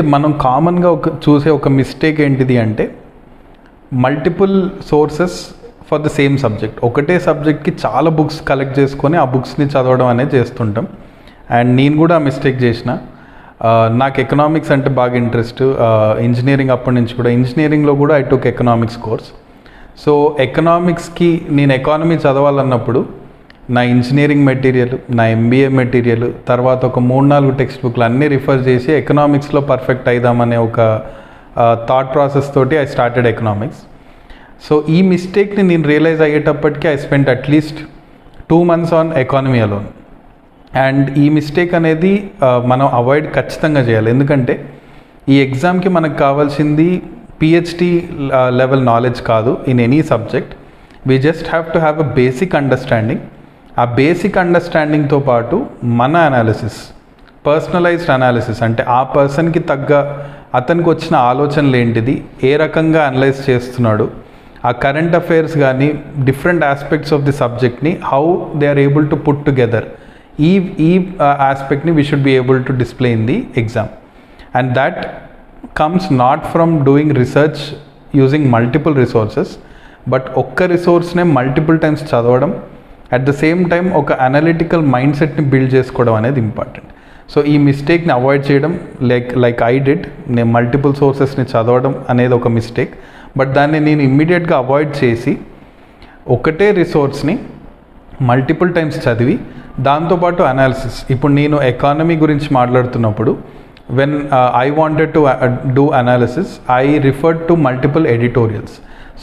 అయితే మనం కామన్గా ఒక చూసే ఒక మిస్టేక్ ఏంటిది అంటే multiple sources for the same subject ఒకటే సబ్జెక్ట్కి చాలా బుక్స్ కలెక్ట్ చేసుకొని ఆ బుక్స్ని చదవడం అనేది చేస్తుంటాం. అండ్ నేను కూడా ఆ మిస్టేక్ చేసిన. నాకు ఎకనామిక్స్ అంటే బాగా ఇంట్రెస్ట్ ఇంజనీరింగ్ అప్పటి నుంచి కూడా. ఇంజనీరింగ్లో కూడా I took economics course so ఎకనామిక్స్కి నేను ఎకానమీ చదవాలన్నప్పుడు నా ఇంజనీరింగ్ మెటీరియల్ నా ఎంబీఏ మెటీరియల్ తర్వాత ఒక మూడు నాలుగు టెక్స్ట్ బుక్లు అన్నీ రిఫర్ చేసి ఎకనామిక్స్లో పర్ఫెక్ట్ అయిదామనే ఒక థాట్ ప్రాసెస్ తోటి ఐ స్టార్టెడ్ ఎకనామిక్స్ సో ఈ మిస్టేక్ని నేను రియలైజ్ అయ్యేటప్పటికి I spend atleast two months on economy alone and ఈ మిస్టేక్ అనేది మనం అవాయిడ్ ఖచ్చితంగా చేయాలి. ఎందుకంటే ఈ ఎగ్జామ్కి మనకు కావాల్సింది పిహెచ్డి లెవెల్ నాలెడ్జ్ కాదు in any subject we just have to have a basic understanding ఆ బేసిక్ అండర్స్టాండింగ్తో పాటు మన అనాలిసిస్ పర్సనలైజ్డ్ అనాలిసిస్ అంటే ఆ పర్సన్కి తగ్గ అతనికి వచ్చిన ఆలోచనలు ఏంటిది ఏ రకంగా అనలైజ్ చేస్తున్నాడు ఆ కరెంట్ అఫైర్స్ కానీ డిఫరెంట్ ఆస్పెక్ట్స్ ఆఫ్ ది సబ్జెక్ట్ని how they are able to put together ఈ ఈ ఆస్పెక్ట్ని we should be able to display in the exam and that comes not from doing research using multiple resources but ఒక్క రిసోర్స్నే multiple times చదవడం at the same time ఒక analytical mind సెట్ని build చేసుకోవడం అనేది important so ఈ మిస్టేక్ని avoid చేయడం లైక్ లైక్ ఐ డిడ్ నేను మల్టిపుల్ సోర్సెస్ని చదవడం అనేది ఒక మిస్టేక్ బట్ దాన్ని నేను ఇమ్మీడియట్గా అవాయిడ్ చేసి ఒకటే రిసోర్స్ని మల్టిపుల్ టైమ్స్ చదివి దాంతోపాటు అనాలిసిస్ ఇప్పుడు నేను ఎకానమీ గురించి మాట్లాడుతున్నప్పుడు when I wanted to do analysis I refer to multiple editorials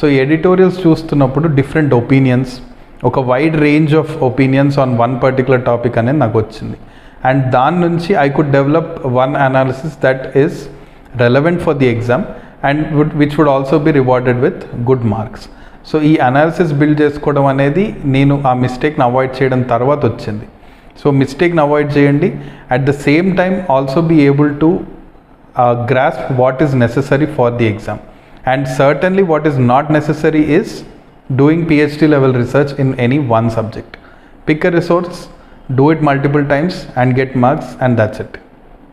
so editorials చూస్తున్నప్పుడు డిఫరెంట్ ఒపీనియన్స్ ఒక wide range of opinions on one particular topic అనేది నాకు వచ్చింది. అండ్ దాని నుంచి I could develop one analysis that is relevant for the exam and would which would also be rewarded with good marks so ఈ analysis build చేసుకోవడం అనేది నేను ఆ మిస్టేక్ని అవాయిడ్ చేయడం తర్వాత వచ్చింది. సో మిస్టేక్ని అవాయిడ్ చేయండి. At the same time also be able to grasp what is necessary for the exam and certainly what is not necessary is doing PhD level research in any one subject pick a resource do it multiple times and get marks and that's it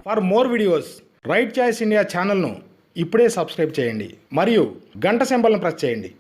for more videos Right Choice India ఛానల్ను ఇప్పుడే subscribe చేయండి. మరియు గంట సింబల్ను press చేయండి.